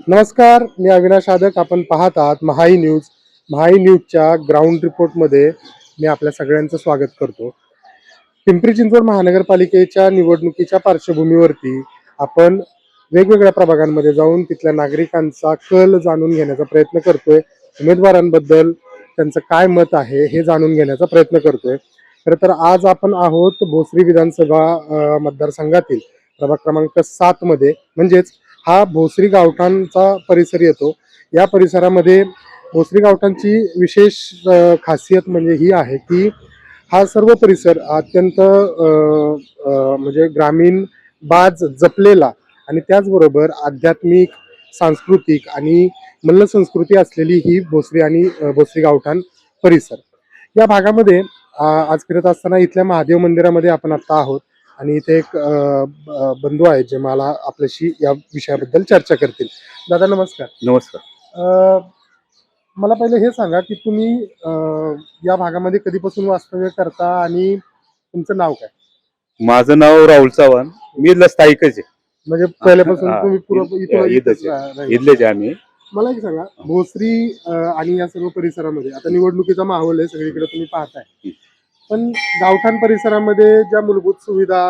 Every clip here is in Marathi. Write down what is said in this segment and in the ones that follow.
नमस्कार मी अविनाश आदक. आपण पाहत आहात महाई न्यूज. महाई न्यूजच्या ग्राउंड रिपोर्टमध्ये मी आपल्या सगळ्यांचं स्वागत करतो. पिंपरी चिंचवड महानगरपालिकेच्या निवडणुकीच्या पार्श्वभूमीवरती आपण वेगवेगळ्या प्रभागांमध्ये जाऊन तिथल्या नागरिकांचा कल जाणून घेण्याचा प्रयत्न करतोय. उमेदवारांबद्दल त्यांचं काय मत आहे हे जाणून घेण्याचा प्रयत्न करतोय. खरं तर आज आपण आहोत भोसरी विधानसभा मतदारसंघातील प्रभाग क्रमांक सात मध्ये म्हणजेच हा भोसरी गावठाणचा परिसर येतो. या परिसरामध्ये भोसरी गावठाणची विशेष खासियत म्हणजे ही आहे की हा सर्व परिसर अत्यंत म्हणजे ग्रामीण बाज जपलेला आणि त्याचबरोबर आध्यात्मिक सांस्कृतिक आणि मल्ल संस्कृती असलेली ही भोसरी आणि भोसरी गावठाण परिसर. या भागामध्ये आज फिरत असताना इथल्या महादेव मंदिरामध्ये आपण आत्ता आहोत. आणि इथे एक बंधू आहेत जे मला आपल्याशी या विषयाबद्दल चर्चा करतील. दादा नमस्कार. नमस्कार. मला पहिले हे सांगा की तुम्ही या भागामध्ये कधीपासून वास्तव्य करता आणि तुमचं नाव काय? माझं नाव राहुल चव्हाण. मी इथला स्थायिकच आहे. म्हणजे पहिल्यापासून तुम्ही. इथलेच आम्ही. मला एक सांगा भोसरी आणि या सर्व परिसरामध्ये आता निवडणुकीचा माहोल आहे सगळीकडे तुम्ही पाहताय. पण गावठाण परिसरामध्ये ज्या मूलभूत सुविधा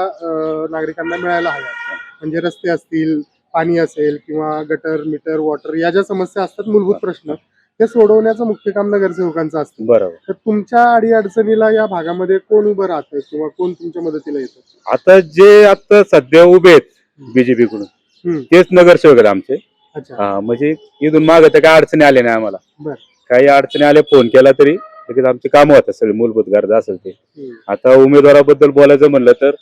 नागरिकांना मिळायला हव्या म्हणजे रस्ते असतील पाणी असेल किंवा गटर मीटर वॉटर या ज्या समस्या असतात मूलभूत प्रश्न ते सोडवण्याचं मुख्य काम नगरसेवकांचं असतं. बरोबर. तर तुमच्या अडी अडचणीला या भागामध्ये कोण उभं राहतं किंवा कोण तुमच्या मदतीला येतं? आता जे आता सध्या उभे आहेत बीजेपी कडून हम्म. तेच नगरसेवक आहेत आमचे. अच्छा. हा, म्हणजे इथून माग तर काय अडचणी आल्या नाही आम्हाला. बर. काही अडचणी आल्या फोन केला तरी लगेच आमची कामं होतात सगळे मूलभूत गरजा असेल ते. आता उमेदवाराबद्दल बोलायचं म्हणलं तर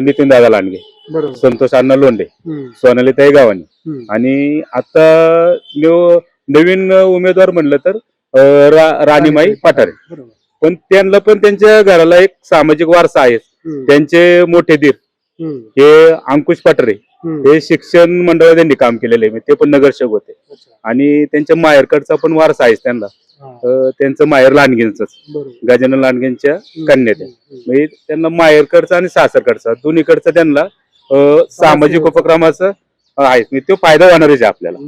नितीन दादा लांडगे संतोष अण्णा लोंढे हम्म. सोनाली ताई गावानी. आणि आता न्यू- नवीन उमेदवार म्हणलं तर राणीमाई पठारे पण त्यांना पण त्यांच्या घराला एक सामाजिक वारसा आहे. त्यांचे मोठे दीर. हे अंकुश पटरे हम्म. हे शिक्षण मंडळात त्यांनी काम केलेले आहे. ते पण नगरसेवक होते. आणि त्यांच्या माहेरकडचा पण वारसा आहे त्यांना. त्यांचं माहेर लांडगेंच गजानन लांडगेंच्या. कन्या. म्हणजे त्यांना माहेरकडचा आणि सासरकडचा दोन्हीकडचा त्यांना सामाजिक. उपक्रमाचं आहे म्हणजे तो फायदा होणारच आहे आपल्याला.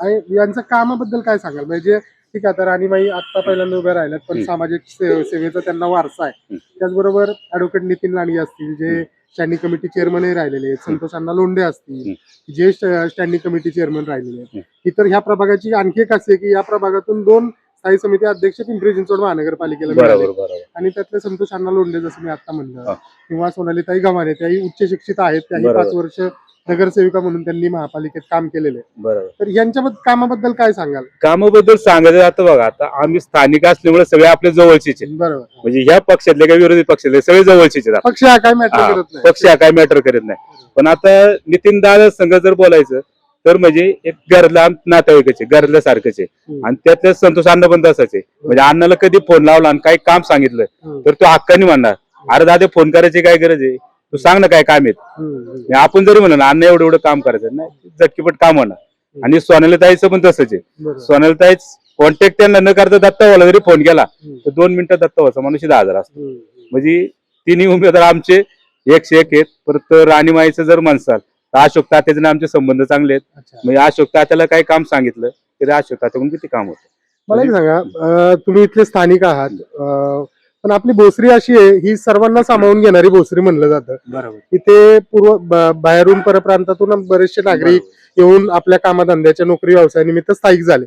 आणि यांच्या कामाबद्दल काय सांगाल? म्हणजे ठीक आहे आता राणीबाई आता पहिल्यांदा उभ्या राहिल्यात पण. सामाजिक सेवेचा त्यांना वारसा आहे. त्याचबरोबर ऍडव्होकेट नितीन लांडगे असतील जे स्टँडिंग कमिटी चेअरमनही राहिलेले आहेत. संतोष अण्णा लोंढे असतील जे स्टँडिंग कमिटी चेअरमन राहिलेले आहेत. इतर ह्या प्रभागाची आणखी एक असे की या प्रभागातून दोन स्थायी समिती अध्यक्ष पिंपरी चिंचवड महानगरपालिकेला मिळाले. बरोबर आणि त्यातले संतोष अण्णा लोंढे जसं मी आता म्हणलं हा. किंवा सोनालीताई गव्हाणे त्याही उच्च शिक्षित आहेत त्याही बरोबर. पाच वर्ष नगरसेविका म्हणून त्यांनी महापालिकेत काम केलेलं आहे. बरोबर. तर यांच्या कामाबद्दल काय सांगाल? कामाबद्दल सांगायचं आता बघा आता आम्ही स्थानिक असल्यामुळे सगळे आपले जवळचेच आहेत. बरोबर. म्हणजे ह्या पक्षातले काय विरोधी पक्षातले सगळे जवळचेच आहेत पक्ष हा काय मॅटर हा, करत नाही. पक्ष हा काय मॅटर करत नाही. पण आता नितीन दादा संघ जर बोलायचं तर म्हणजे एक घरातला नातेवाईकाचे घरातल्या सारखंच आहे. आणि त्यातल्या संतोष अण्णा पण तसाच आहे म्हणजे अण्णाला कधी फोन लावला आणि काही काम सांगितलं. तर तो हक्काने म्हणणार अरे दादा फोन करायची काय गरज आहे तू सांग ना काय काम आहेत. आणि आपण जरी म्हणलं ना अण्णा एवढं एवढं काम करायचं नाही झटकीपट काम होणार आणि सोनाली ताईचं पण तसंच आहे बरोबर. सोनाली ताईच कॉन्टॅक्ट त्यांना न करता दत्तावाला जरी फोन केला. तर दोन मिनिटात दत्तावाचा माणूस दहा हजार असतो. म्हणजे तिन्ही उमेदवार आमचे एकशे एक आहेत परत राणीमाईचं जर म्हणसाल तर अशोक तात्याचे आमचे संबंध चांगले आहेत. अच्छा. म्हणजे अशोक तात्याला काही काम सांगितलं तरी अशोक तात्याकडून किती काम होतं? मला एक सांगा अं, तुम्ही इथले स्थानिक आहात अं, पण आपली भोसरी अशी आहे ही सर्वांना सामावून घेणारी भोसरी म्हणलं जातं. बरोबर. इथे पूर्व ब- बाहेरून परप्रांतातून बरेचसे नागरिक येऊन आपल्या कामधंद्याच्या नोकरी व्यवसायानिमित्त स्थायिक झाले.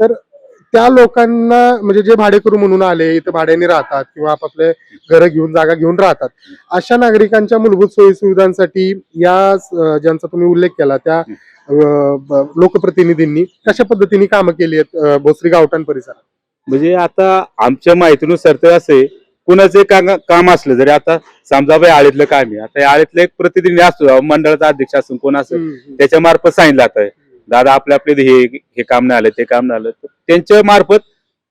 तर त्या लोकांना म्हणजे जे भाडेकरू म्हणून आले इथं भाड्याने राहतात किंवा आपापले घरं घेऊन जागा घेऊन राहतात अशा नागरिकांच्या मूलभूत सोयी सुविधांसाठी या ज्यांचा तुम्ही उल्लेख केला त्या लोकप्रतिनिधींनी कशा पद्धतीने कामं केली आहेत भोसरी गावठाण परिसरात? म्हणजे आता आमच्या माहितीनुसार तर असे कुणाचे काम असलं जरी आता समजा बाई आळीतलं काम आहे. आता आळीतलं एक प्रतिनिधी असतो मंडळाचा अध्यक्ष असून कोण असेल त्याच्या मार्फत सांगितलं जातं दादा आपल्या आपले हे हे काम नाही आलं ते काम नाही आलं. तर त्यांच्या मार्फत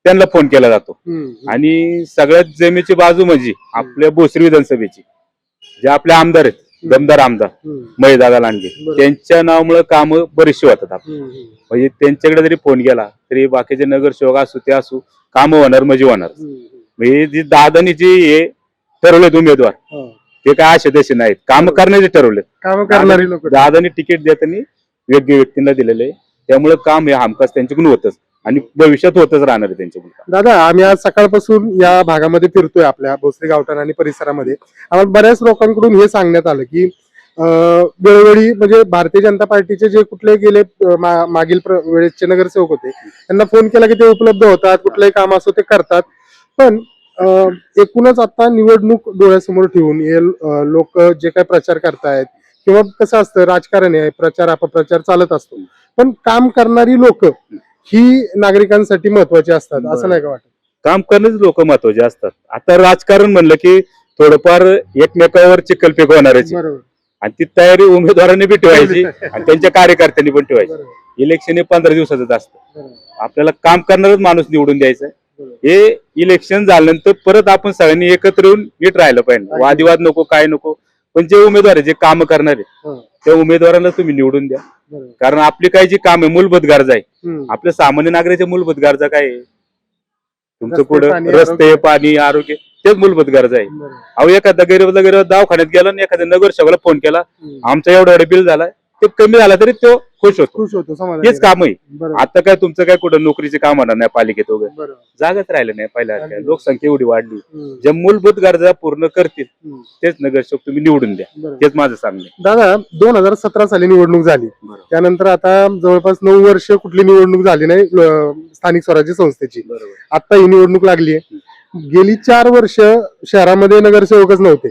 त्यांना फोन केला जातो. आणि सगळ्यात जमेची बाजू म्हणजे आपल्या भोसरी विधानसभेची जे आपले आमदार आहेत दमदार आमदार महेशदादा लांडगे. त्यांच्या नावामुळे काम बरीचशी होतात हम्म, म्हणजे त्यांच्याकडे जरी फोन केला तरी बाकीचे नगरसेवक असू ते असू काम होणार म्हणजे होणार. म्हणजे जी दादानी जे हे ठरवलेत उमेदवार हम्म. ते काय असे तसे नाहीत काम करण्याचे ठरवले कामं करणारी लोक. दादानी तिकीट देताना योग्य व्यक्तींना दिलेलं आहे. त्यामुळे काम हे हमखास त्यांच्याकडून होतच आणि भविष्यात होतच राहणार आहे त्यांच्याकडून दादा आम्ही आज सकाळपासून या भागामध्ये फिरतोय आपल्या भोसरी गावठाण आणि परिसरामध्ये. आम्हाला बऱ्याच लोकांकडून हे सांगण्यात आलं की वेळोवेळी म्हणजे भारतीय जनता पार्टीचे जे कुठले गेले मा- मागील वेळेसचे नगरसेवक होते त्यांना फोन केला की ते उपलब्ध होतात कुठलंही काम असो ते करतात. पण एकूणच आता निवडणूक डोळ्यासमोर ठेवून हे लोक जे काही प्रचार करतायत किंवा कसं असतं राजकारण आहे प्रचार अपप्रचार चालत असतो. पण काम करणारी लोक ही नागरिकांसाठी महत्वाची असतात असं. नाही का वाटत? काम करणेच लोक महत्त्वाचे असतात. आता राजकारण म्हणलं की थोडंफार एकमेकावर चिकलफेक होणारच. बरोबर. आणि ती तयारी उमेदवारांनी बी ठेवायची आणि त्यांच्या कार्यकर्त्यांनी पण ठेवायची. इलेक्शन हे पंधरा दिवसाचं असतं. आपल्याला काम करणारच माणूस निवडून द्यायचा. हे इलेक्शन झाल्यानंतर परत आपण सगळ्यांनी एकत्र येऊन नीट राहिलं पाहिजे. वादिवाद नको काय नको. पण जे उमेदवार आहे जे काम करणारे त्या उमेदवारांना तुम्ही निवडून द्या. कारण आपली काय जी काम आहे मूलभूत गरजा आहे आपल्या सामान्य नागरिकाच्या मूलभूत गरजा काय आहे तुमचं पुढं रस्ते. पाणी आरोग्य तेच मूलभूत गरजा आहे. अहो एखादा गरीब गरीब दवाखान्यात गेला आणि एखाद्या नगरसेवकाला फोन केला. आमचा एवढा एवढा बिल झाला ते कमी झाला तरी तो खुश होतो. खुश होतो समाधान हेच काम आहे. बरोबर. आता काय तुमचं काय कुठं नोकरीचे काम होणार नाही पालिकेत वगैरे? बरोबर. जागाच राहिलं नाही पहिल्या अगदी. लोकसंख्या एवढी वाढली. ज्या मूलभूत गरजा पूर्ण करतील तेच नगरसेवक तुम्ही निवडून द्या. बरोबर. हेच माझं सांगणं. दादा दोन हजार सतरा साली निवडणूक झाली. त्यानंतर आता जवळपास नऊ वर्ष कुठली निवडणूक झाली नाही ल- स्थानिक स्वराज्य संस्थेची. आता ही निवडणूक लागली आहे. गेली चार वर्ष शहरामध्ये नगरसेवकच नव्हते.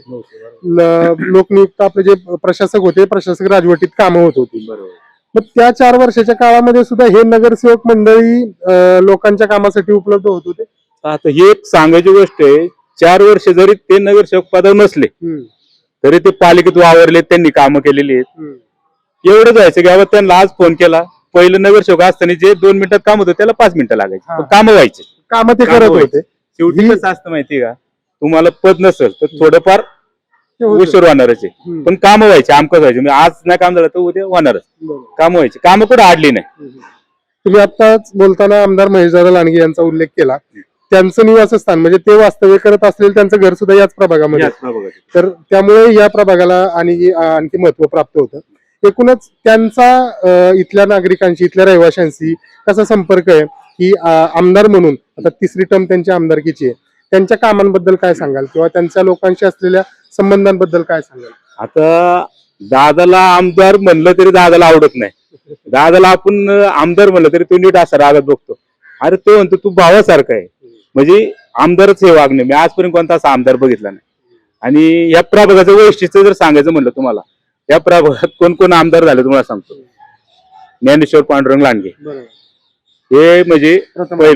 लोकनियुक्त आपले जे प्रशासक होते प्रशासक राजवटीत कामं होत होती. मग त्या चार वर्षाच्या काळामध्ये सुद्धा हे नगरसेवक मंडळी लोकांच्या कामासाठी उपलब्ध होत होते? आता ही एक सांगायची गोष्ट आहे चार वर्ष जरी ते नगरसेवक पदावर नसले तरी ते पालिकेत वावरले त्यांनी कामं केलेली आहेत. व्हायचं की बाबा त्यांना आज फोन केला पहिलं नगरसेवक असताना जे दोन मिनिटात काम होतं त्याला पाच मिनिटं. लागायची. कामं व्हायचे. कामं ते करत. होते. शेवटी कसं असतं माहितीये का? तुम्हाला पद नसेल तर थोडंफार. उशीर होणारच आहे. पण कामं व्हायचे आमकं व्हायचे. म्हणजे आज नाही काम झालं तर उद्या होणारच. कामं व्हायची. कामं कुठं आडली नाही. तुम्ही आताच बोलताना आमदार महेशदादा लांडगे यांचा उल्लेख केला. त्यांचं निवासस्थान म्हणजे ते वास्तव्य करत असलेलं त्यांचं घर सुद्धा याच प्रभागामध्ये. तर त्यामुळे या प्रभागाला आणि आणखी महत्त्व प्राप्त होतं. एकूणच त्यांचा इथल्या नागरिकांशी इथल्या रहिवाशांशी कसा संपर्क आहे की आमदार म्हणून आता तिसरी टर्म त्यांच्या आमदारकीची आहे. त्यांच्या कामांबद्दल काय सांगाल? किंवा त्यांच्या लोकांशी असलेल्या संबंधांबद्दल काय सांगाल? आता दादाला आमदार म्हणलं तरी दादाला आवडत नाही. दादाला आपण आमदार म्हणलं तरी तो नीट असा रागत बघतो. अरे तो म्हणतो तू भावासारखा आहे. म्हणजे आमदारच हे वागणे मी आजपर्यंत कोणता असा आमदार बघितला नाही. आणि या प्रभागाचं वैशिष्ट्य जर सांगायचं म्हणलं तुम्हाला या प्रभागात कोण कोण आमदार झाले तुम्हाला सांगतो. ज्ञानेश्वर पांडुरंग लांडगे. हे म्हणजे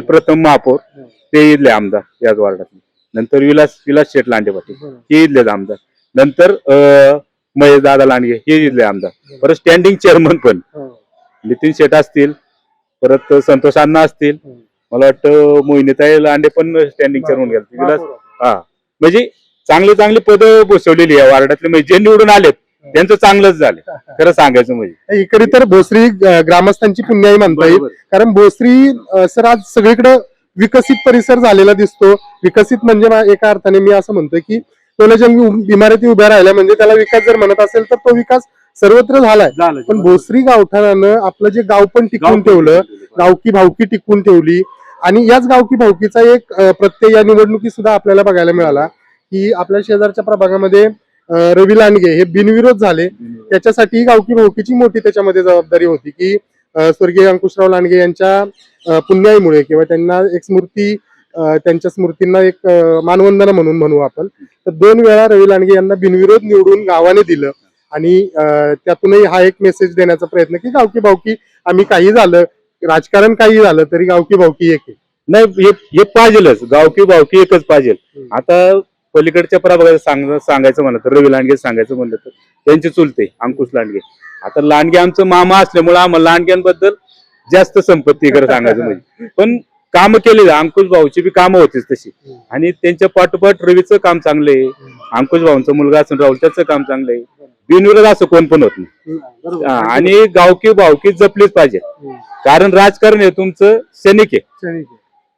प्रथम महापौर. हं. ते इथले आमदार याच वार्डातले. नंतर विलास विलास शेठ लांडे पाटील. हे इथलेच आमदार. नंतर महेश दादा लांडगे हे इथले आमदार. परत स्टँडिंग चेअरमन पण. हो. नितीन शेठ असतील परत संतोष अण्णा असतील. मला वाटतं मोहिनीताई लांडे पण स्टँडिंग चेअरमन गेले. विलास हा. म्हणजे चांगली चांगली पदं बसवलेली आहे वार्डातले. म्हणजे जे निवडून आलेत त्यांचं चांगलंच झालं. खरं सांगायचं म्हणजे. इकडे तर भोसरी ग्रामस्थांची पुण्याई म्हणता येईल. कारण भोसरी सर आज सगळीकडे विकसित परिसर झालेला दिसतो. विकसित म्हणजे एका अर्थाने मी असं म्हणतोय की टोलेजंग इमारती उभ्या राहिल्या म्हणजे त्याला विकास जर म्हणत असेल तर तो विकास सर्वत्र झालाय. पण भोसरी गावठाणानं आपलं जे गाव पण टिकवून ठेवलं गावकी भावकी टिकवून ठेवली. आणि याच गावकी भावकीचा एक प्रत्यय या निवडणुकीत सुद्धा आपल्याला बघायला मिळाला की आपल्या शेजारच्या प्रभागामध्ये रवी लांडगे हे बिनविरोध झाले. त्याच्यासाठी गावकी भावकीची मोठी त्याच्यामध्ये जबाबदारी होती की स्वर्गीय अंकुशराव लांडगे यांच्या पुण्याईमुळे किंवा त्यांना एक स्मृती त्यांच्या स्मृतींना एक मानवंदना म्हणून म्हणू आपण. तर दोन वेळा रवी लांडगे यांना बिनविरोध निवडून गावाने दिलं आणि त्यातूनही हा एक मेसेज देण्याचा प्रयत्न की गावकी भावकी आम्ही काही झालं राजकारण काही झालं तरी गावकी भावकी एक नाही हे पाहिजेलच. गावकी भावकी एकच पाहिजे. आता पलीकडच्या प्रभागात सांग सांगायचं म्हणलं तर रवी लांडगे सांगायचं म्हणलं तर त्यांचे चुलते अंकुश लांडगे. आता लांडगे आमचं मामा असल्यामुळे आम्हाला लांडग्यांबद्दल जास्त संपत्ती खरं सांगायचं म्हणजे. पण कामं केली अंकुश भाऊची बी कामं होतीच तशी. आणि त्यांच्या पाठोपाठ रवीचं काम चांगलं आहे. अंकुश भाऊंचा मुलगा असून राहुल त्याचं काम चांगलं आहे. बिनविरोध असं कोण पण होत नाही. आणि गावकी भावकी जपलीच पाहिजे. कारण राजकारण हे तुमचं सैनिक आहे.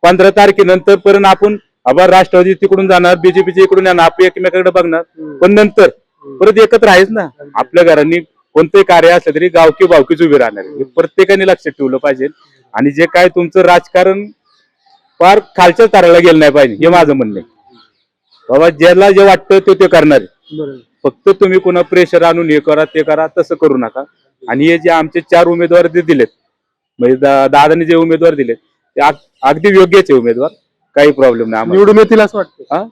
पंधरा तारखेनंतर पर्यंत आपण आबा राष्ट्रवादी तिकडून जाणार बीजेपीच्या इकडून येणार आपण एकमेकाकडे बघणार. पण नंतर परत एकत्र आहेच ना. आपल्या घरांनी कोणतंही कार्य असलं तरी गावकी बावकीच उभी राहणार आहे. हे प्रत्येकाने लक्षात ठेवलं पाहिजे. आणि जे काय तुमचं राजकारण फार खालच्या स्तराला गेलं नाही पाहिजे हे माझं म्हणणं आहे. बाबा ज्याला जे वाटतं ते ते करणार फक्त तुम्ही कुणा प्रेशर आणून हे करा ते करा तसं करू नका. आणि हे जे आमचे चार उमेदवार जे दिलेत म्हणजे दादाने जे उमेदवार दिलेत ते अग- अगदी योग्यच आहे उमेदवार. काही प्रॉब्लेम नाही निवडून येतील असं वाटतं?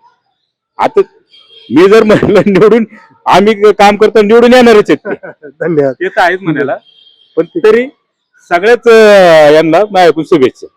आता मी जर म्हटलं निवडून आम्ही काम करतो निवडून येणारच आहेत ते. धन्यवाद. ते तर आहेच म्हणायला. पण तरी सगळ्याच अं, यांना माझ्याकडून शुभेच्छा.